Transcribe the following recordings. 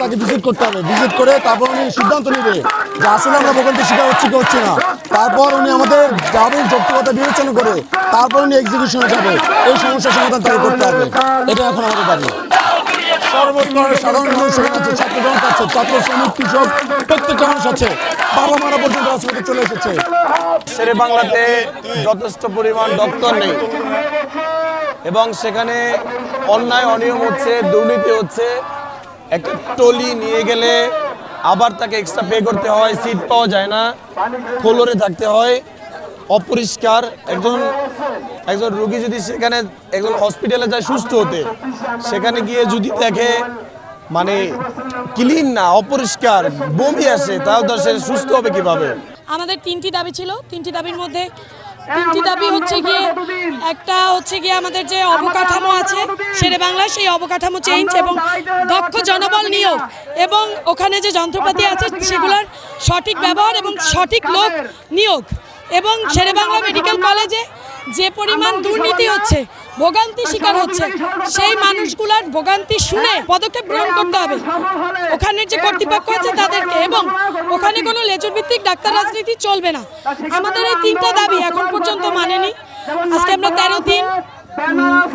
তাকে ভিজিট করতে হবে। ভিজিট করে তারপর উনি সিদ্ধান্ত নেবে আসলে হচ্ছি না। তারপর উনি আমাদের বিবেচনা করে তারপর উনি এক্সিকিউশনে যাবে। এই সমস্যার সমাধান তাকে করতে হবে। এটা এখন আমাদের সর্বস্তরের সাধারণ মানুষ সেখানে ছাত্র জনতা আছে ছাত্র শ্রমিক কৃষক প্রত্যেকটা মানুষ আছে। বাবা মারা পর্যন্ত রাজপথে চলে এসেছে। শেরে বাংলাতে যথেষ্ট পরিমাণ ডক্টর নেই। এবং সেখানে অন্যায় অনিয়ম হচ্ছে দুর্নীতি হচ্ছে। একটা টলি নিয়ে গেলে আবার তাকে এক্সট্রা পে করতে হয় সিট পাওয়া যায় না ফ্লোরে থাকতে হয়। অপরিষ্কার, একজন একজন রুগী যদি সেখানে একজন হসপিটালে যায় সুস্থ হতে, সেখানে গিয়ে যদি দেখে মানে ক্লিন না, অপরিষ্কার, বমি আসে, তাও তো সে সুস্থ হবে কীভাবে? আমাদের তিনটি দাবি ছিল। তিনটি দাবির মধ্যে, তিনটি দাবি হচ্ছে গিয়ে, একটা হচ্ছে গিয়ে আমাদের যে অবকাঠামো আছে, শেরে বাংলায় সেই অবকাঠামো চেঞ্জ এবং দক্ষ জনবল নিয়োগ এবং ওখানে যে যন্ত্রপাতি আছে, সেগুলোর সঠিক ব্যবহার এবং সঠিক লোক নিয়োগ। এবং শেরে বাংলা মেডিকেল কলেজে যে পরিমাণ দুর্নীতি হচ্ছে ভোগান্তি শিকার হচ্ছে সেই মানুষগুলার ভোগান্তি শুনে পদক্ষেপ গ্রহণ করতে হবে। ওখানের যে কর্তৃপক্ষ আছে তাদেরকে এবং ওখানে কোনো লেজুর ভিত্তিক ডাক্তার রাজনীতি চলবে না। আমাদের এই তিনটা দাবি এখন পর্যন্ত মানেনি। আজকে আমরা তেরো দিন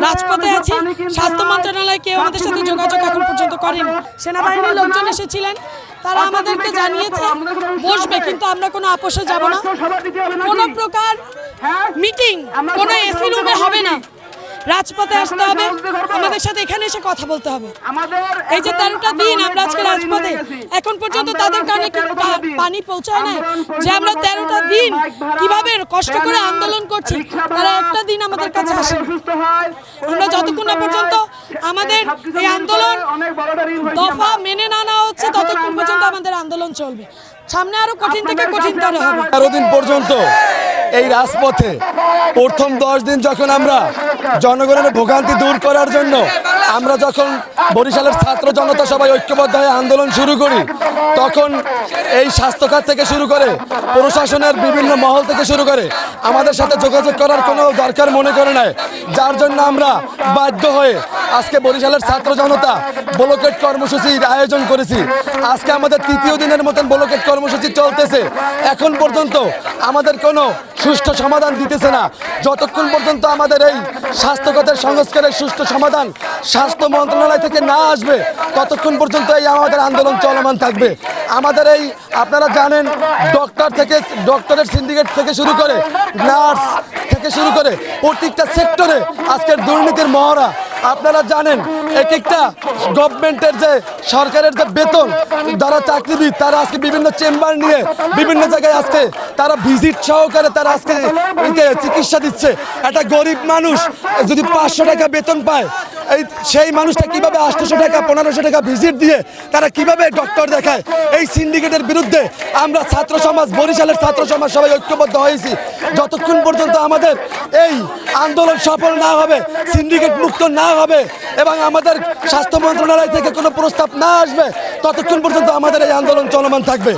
রাজপথে আছি। স্বাস্থ্য মন্ত্রণালয় কেউ আমাদের সাথে যোগাযোগ এখন পর্যন্ত করেনি। সেনাবাহিনীর লোকজন এসেছিলেন। তারা আমাদেরকে জানিয়েছে বসবে কিন্তু আমরা কোনো আপোষে যাব না। কোনো প্রকার মিটিং কোনো এসি রুমে হবে না। রাজপথে আসতে হবে। আমাদের সাথে এখানে এসে কথা বলতে হবে। এই যে তেরোটা দিন আমরা আজকে রাজপথে। এখন পর্যন্ত তাদের কারণে পানি পৌঁছায় নাই? যে আমরা তেরোটা দিন কীভাবে কষ্ট করে আন্দোলন করছি তারা একটা দিন আমাদের কাছে আসে আমরা যতক্ষণ না পর্যন্ত আমাদের এই আন্দোলন দফা মেনে না নেওয়া হচ্ছে ততক্ষণ পর্যন্ত আমাদের আন্দোলন চলবে। সামনে আরও কঠিন থেকে কঠিনতর হবে। তেরো দিন পর্যন্ত। এই রাজপথে প্রথম দশ দিন যখন আমরা জনগণের ভোগান্তি দূর করার জন্য আমরা যখন বরিশালের ছাত্র জনতা সবাই ঐক্যবদ্ধ হয়ে আন্দোলন শুরু করি, তখন এই স্বাস্থ্যখাত থেকে শুরু করে প্রশাসনের বিভিন্ন মহল থেকে শুরু করে আমাদের সাথে যোগাযোগ করার কোনো দরকার মনে করে নাই। যার জন্য আমরা বাধ্য হয়ে আজকে বরিশালের ছাত্র জনতা ব্লকেট কর্মসূচির আয়োজন করেছি। আজকে আমাদের তৃতীয় দিনের মতন ব্লকেট কর্মসূচি চলতেছে। এখন পর্যন্ত আমাদের কোনো সুষ্ঠু সমাধান দিতেছে না। যতক্ষণ পর্যন্ত আমাদের এই স্বাস্থ্যগত সংস্কারের সুষ্ঠু সমাধান স্বাস্থ্য মন্ত্রণালয় থেকে না আসবে, ততক্ষণ পর্যন্ত এই আমাদের আন্দোলন চলমান থাকবে। আমাদের এই, আপনারা জানেন ডক্টর থেকে ডক্টরের সিন্ডিকেট থেকে শুরু করে নার্স থেকে শুরু করে, প্রত্যেকটা সেক্টরে আজকের দুর্নীতির মহড়া আপনারা জানেন এক একটা গভর্নমেন্টের যে সরকারের যে বেতন, যারা চাকরিবিদ, তারা আজকে বিভিন্ন চেম্বার নিয়ে বিভিন্ন জায়গায় আজকে তারা ভিজিট সহকারে তারা আজকে চিকিৎসা দিচ্ছে। একটা গরিব মানুষ যদি পাঁচশো টাকা বেতন পায়, এই সেই মানুষটা কীভাবে আটশোশো টাকা, পনেরোশো টাকা ভিজিট দিয়ে তারা কীভাবে ডক্টর দেখায়? এই সিন্ডিকেটের বিরুদ্ধে আমরা ছাত্র সমাজ, বরিশালের ছাত্র সমাজ সবাই ঐক্যবদ্ধ হয়েছি। যতক্ষণ পর্যন্ত আমাদের এই আন্দোলন সফল না হবে সিন্ডিকেট মুক্ত না হবে এবং আমাদের স্বাস্থ্য মন্ত্রণালয় থেকে কোনো প্রস্তাব না আসবে, ততক্ষণ পর্যন্ত আমাদের এই আন্দোলন চলমান থাকবে।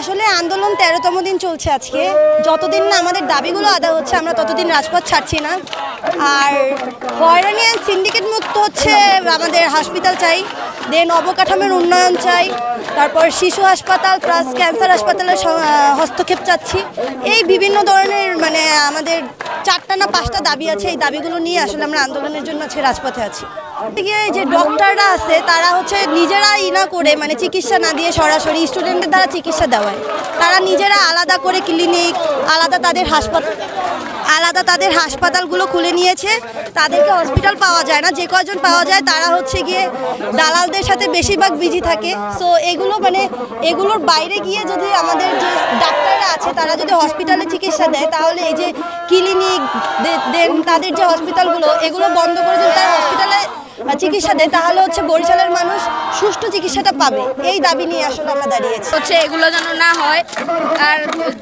আসলে আন্দোলন তেরোতম দিন চলছে আজকে। যতদিন না আমাদের দাবিগুলো আদায় হচ্ছে, আমরা ততদিন রাজপথ ছাড়ছি না। আর হয়রানি অ্যান্ড সিন্ডিকেট মুক্ত হচ্ছে, আমাদের হাসপাতাল চাই, দেন অবকাঠামোর উন্নয়ন চাই, তারপর শিশু হাসপাতাল প্লাস ক্যান্সার হাসপাতালের হস্তক্ষেপ চাচ্ছি। এই বিভিন্ন ধরনের মানে আমাদের চারটা না পাঁচটা দাবি আছে, এই দাবিগুলো নিয়ে আসলে আমরা আন্দোলনের জন্য আজকে রাজপথে আছি। যে ডক্টররা আছে, তারা হচ্ছে নিজেরা ই না করে মানে চিকিৎসা না দিয়ে সরাসরি স্টুডেন্টদের দ্বারা চিকিৎসা দেওয়ায়। তারা নিজেরা আলাদা করে ক্লিনিক আলাদা তাদের হাসপাতাল আলাদা তাদের হাসপাতালগুলো খুলে নিয়েছে। তাদেরকে হসপিটাল পাওয়া যায় না, যে কজন পাওয়া যায়, তারা হচ্ছে গিয়ে দালালদের সাথে বেশিরভাগ বিজি থাকে। সো এগুলো মানে এগুলোর বাইরে গিয়ে যদি আমাদের যে ডাক্তাররা তারা যদি হসপিটালে চিকিৎসা দেয়, তাহলে এই যে ক্লিনিক দেন তাদের যে হসপিটালগুলো এগুলো বন্ধ করে যদি তারা হসপিটালে চিকিৎসা দেয়, তাহলে হচ্ছে বরিশালের মানুষ সুষ্ঠু চিকিৎসাটা পাবে। এই দাবি নিয়ে আসলে আমরা দাঁড়িয়েছি। হচ্ছে এগুলো যেন না হয়, আর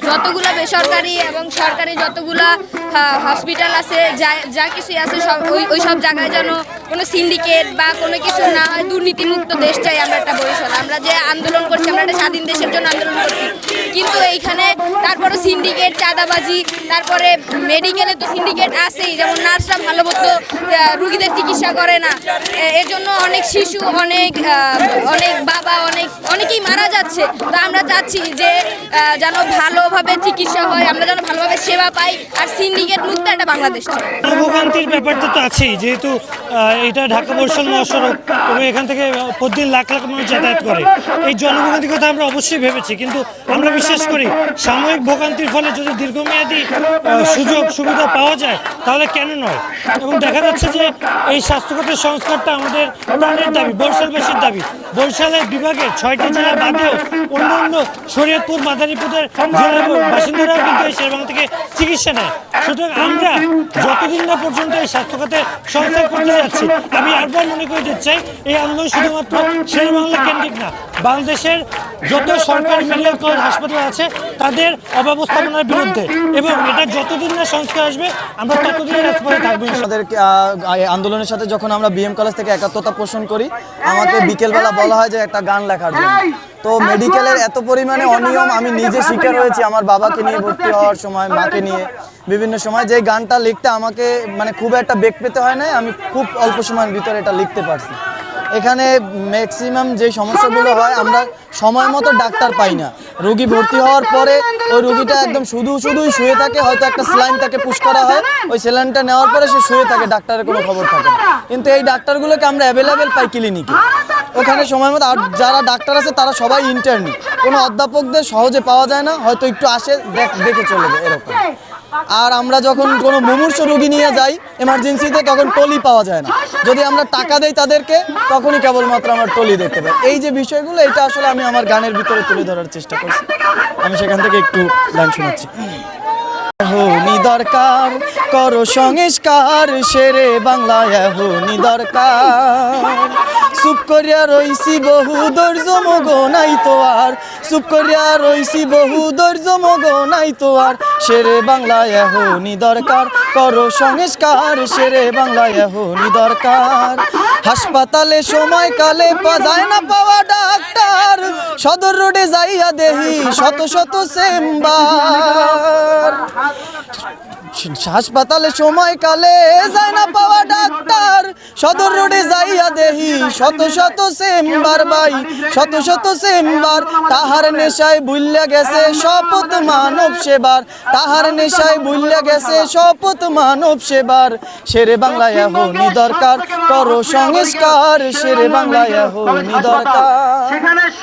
যতগুলো বেসরকারি এবং সরকারি যতগুলো হসপিটাল আছে, যা যা কিছু আছে, সব ওই ওই সব জায়গায় যেন কোনো সিন্ডিকেট বা কোনো কিছু না হয়, দুর্নীতিমুক্ত দেশ চাই আমরা একটা বরিশাল। আমরা যে আন্দোলন করছি, আমরা একটা স্বাধীন দেশের জন্য আন্দোলন করছি। কিন্তু এইখানে তারপরে সিন্ডিকেট চাঁদাবাজি, তারপরে মেডিকেলে তো সিন্ডিকেট আছেই, যেমন নার্সরা ভালো মতো রুগীদের চিকিৎসা করে না। এর জন্য অনেক শিশু, অনেক অনেক বাবা, অনেক, অনেকেই মারা যাচ্ছে। তো আমরা চাচ্ছি যে যেন ভালোভাবে চিকিৎসা হয়, আমরা যেন ভালোভাবে সেবা পাই আর সিন্ডিকেট মুক্ত একটা বাংলাদেশ ভোগান্তির ব্যাপারটা তো আছেই, যেহেতু এটা ঢাকা বরিশাল মহাসড়ক এবং এখান থেকে প্রতিদিন লাখ লাখ মানুষ যাতায়াত করে। এই জনভোগান্তির কথা আমরা অবশ্যই ভেবেছি, কিন্তু আমরা বিশ্বাস করি, সাময়িক ভোগান্তির ফলে যদি দীর্ঘমেয়াদী সুযোগ সুবিধা পাওয়া যায়, তাহলে কেন নয়? এবং দেখা যাচ্ছে যে, এই স্বাস্থ্যগত সংস্কারটা আমাদের প্রাণের দাবি বরিশালবাসীর দাবি। বরিশালের বিভাগের ছয়টি জেলা বাদেও অন্য অন্য শরীয়তপুর, মাদারীপুরের জেলার বাসিন্দারাও কিন্তু এই শেরবাং থেকে চিকিৎসা নেয়। সুতরাং আমরা যতদিন না পর্যন্ত এই স্বাস্থ্যখাতে সংস্কার করতে যাচ্ছি, আমি আরবার মনে করে দিতে চাই, এই আন্দোলন শুধুমাত্র শেরবাংলা কেন্দ্রিক না, বাংলাদেশের যত সরকারি মেডিকেল কলেজ, হাসপাতাল আছে, তাদের অব্যবস্থাপনার বিরুদ্ধে। এবং এটা যতদিন না সংস্কার আসবে, আমরা ততদিন রাজপথে থাকব আন্দোলনের সাথে যখন আমরা বিএম কলেজ থেকে একাত্মতা পোষণ করি। আমাকে বিকেলবেলা বলা হয় যে একটা গান লেখার জন্য। তো মেডিকেলের এত পরিমাণে অনিয়ম আমি নিজে শিকার হয়েছি, আমার বাবাকে নিয়ে ভর্তি হওয়ার সময়, মাকে নিয়ে। বিভিন্ন সময় যে গানটা লিখতে আমাকে মানে খুব একটা বেগ পেতে হয় না আমি খুব অল্প সময়ের ভিতরে এটা লিখতে পারছি। এখানে ম্যাক্সিমাম যে সমস্যাগুলো হয় আমরা সময় মতো ডাক্তার পাই না। রোগী ভর্তি হওয়ার পরে ওই রোগীটা একদম শুধু শুধুই শুয়ে থাকে হয়তো একটা স্লাইন তাকে পুশ করা হয় ওই স্যালাইনটা নেওয়ার পরে সে শুয়ে থাকে ডাক্তারের কোনো খবর থাকে না। কিন্তু এই ডাক্তারগুলোকে আমরা অ্যাভেলেবেল পাই ক্লিনিকে ওখানে সময় মতো আর যারা ডাক্তার আছে তারা সবাই ইন্টারনি কোনো অধ্যাপকদের সহজে পাওয়া যায় না হয়তো একটু আসে দেখ- দেখে চলে যায় এরকম। আর আমরা যখন কোনো মুমূর্ষ রোগী নিয়ে যাই এমার্জেন্সিতে তখন টলি পাওয়া যায় না। যদি আমরা টাকা দেই তাদেরকে, তখনই কেবলমাত্র আমরা টলি দেখতে পাই। এই যে বিষয়গুলো, এটা আসলে আমি আমার গানের ভিতরে তুলে ধরার চেষ্টা করছি। আমি সেখান থেকে একটু গান শোনাচ্ছি। এহনি দরকার, করো সংস্কার, সেরে বাংলায় এহনি দরকার। চুপ করিয়া রইছি বহু ধৈর্য মগ নাই তো আর। চুপ করিয়া রইছি বহু ধৈর্য মগ নাই তো আর। সেরে বাংলায় এহনি দরকার, করো সংস্কার, সেরে বাংলায় এহনি দরকার। হাসপাতালে সময় কালে যায় না পাওয়া ডাক্তার। সদর রোডে যাইয়া দেহি শত শত চেম্বার। হাসপাতালে সময় কালে যায় না পাওয়া ডাক্তার। সদর রোডে যাইয়া দেহি শত শত চেম্বার ভাই, শত শত চেম্বার। তাহার নেশায় বুইল্লা গেছে শপথ মানব সেবার। তাহার নেশায় বুইল্লা গেছে শপথ মানব সেবার। শেরে বাংলায় হনি দরকার, করো সংস্কার। শেরে বাংলায় হনি দরকার।